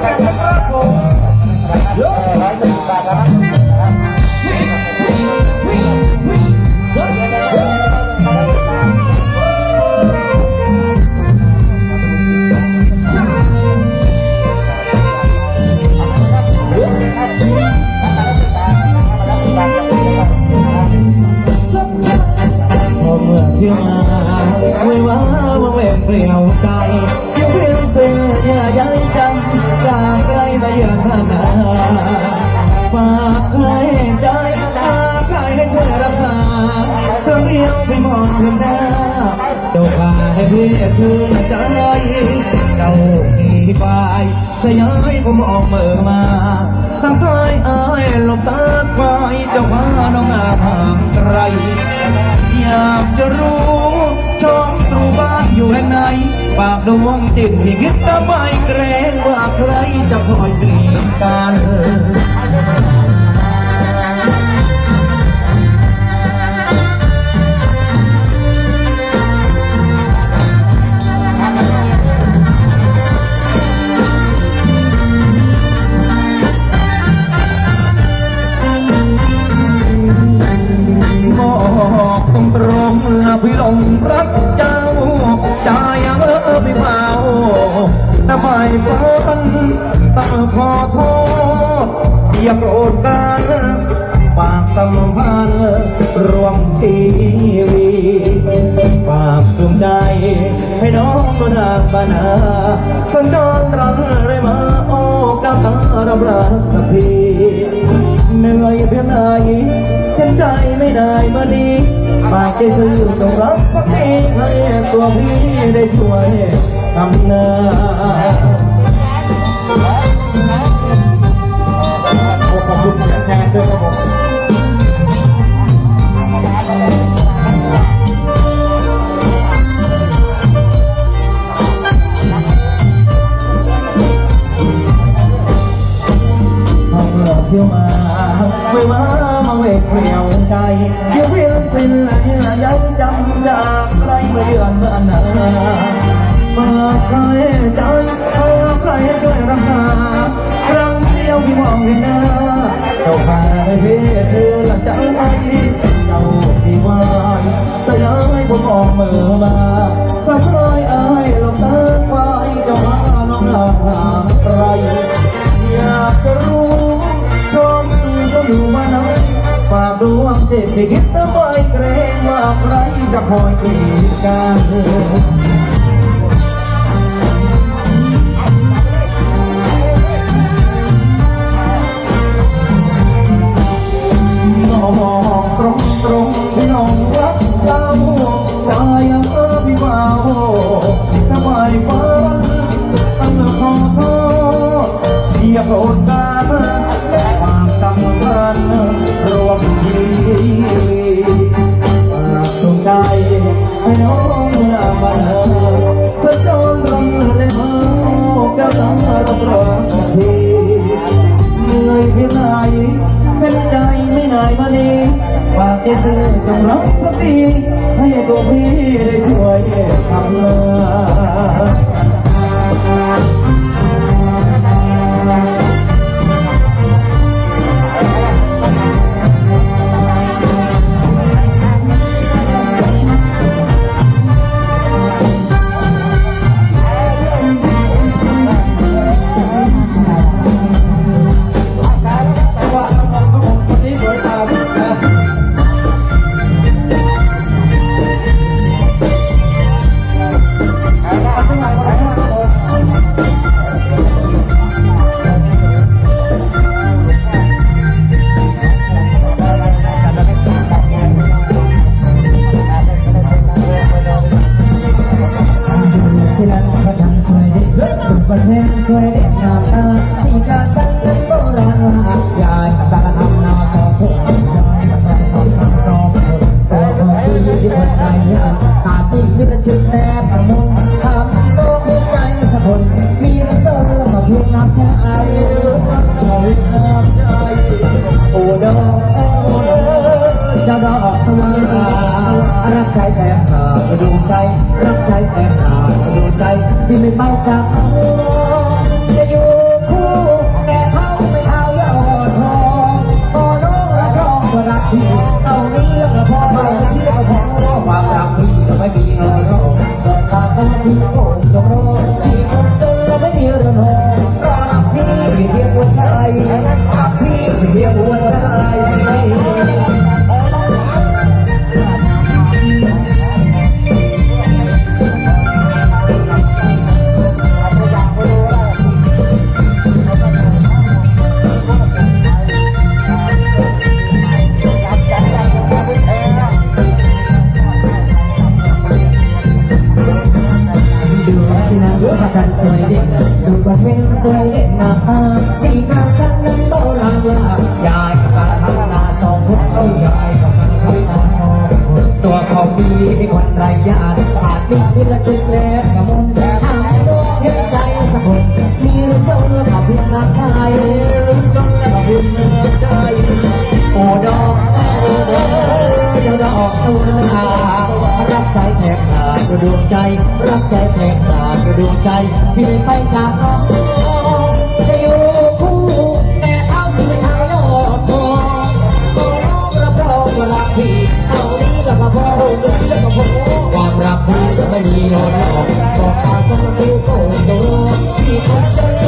เป็นรักผมเยอะหลายหนึ่งบาทนะ พาให้พี่ชื่นใจเจ้าที่ไปจะย้ายผมออกเมื่อมาตั้งใจอายหลบตาควายเจ้าพาน้องนาห่างไกลอยากจะรู้ช่องตรูบ้านอยู่แห่งไหนปากดวงจิตที่คิดทำไมเกรงว่าใครจะคอยกรีดกัน ตรงตรงๆพี่ลงรักเจ้าใจยังเออพี่เมาแต่ไม่ฟันต้องขอโทษอย่าโกรธกันฝากสัมพันธ์รวมชีวิตฝากดวงใจให้น้องมาดางบานาสัญจรรันเรมาโอ้กาตารับรักสักทีเหนื่อยเพียงไหนเห็นใจไม่ได้มานี้ ปากใจซื่อต้องรับพักดีให้ตัวพี่ได้ช่วยทำนา มามาเวกเปลี่ยวใจยังเพียงสิ้นเยื่อใยจำจากใครเมื่อเดือนเมื่อนาเมาใครใจเมื่อใครช่วยรักษาครั้งเดียวพี่มองเห็นหน้าเจ้าพาให้พี่คือหลังใจเจ้าที่วานจะย้ายผมออกเมื่อมาก็ รจะค ซื่อจงรักสักทีให้ตัวพี่ได้ ชึกแนบประมงทำโลกใจสะพนมีรักจนแล้วมาเพียงน้ำใจเอาวิน้ำใจโอ้ดอกโอ้ดอกจะดอกสว่างรักใจแต่ขาดดวงใจ รักใจแต่ขาดดวงใจพี่ไม่ไปจาก มันเป็นสวยเด่นนาที่ทางฉันนั้นโบราณว่ายายกับการทำนาสองคนต้องยายกับการทำนาสองคนตัวของดีเป็นคนไรญาติอาจมีพิละจุดแรกกระมุนทำให้ดวงเห็นใจสักคนมีรือจนแล้วก็เพียงนักชายจนแล้วก็บุญเมืองใจโอ้ดอกโอ้ดอก จ้าดอกสุนารับใจแทบขาดกระดวงใจ รับใจแทบขาดกระดวงใจ พี่ไปจากน้องจะอยู่คู่แต่เท่าที่เท่ายอดทองก็รับรองว่ารักพี่เท่านี้แล้วก็พอเท่านี้แล้วก็พอความรักพี่ไม่มีหลอกบอกตาต้องดูโซ่ตัว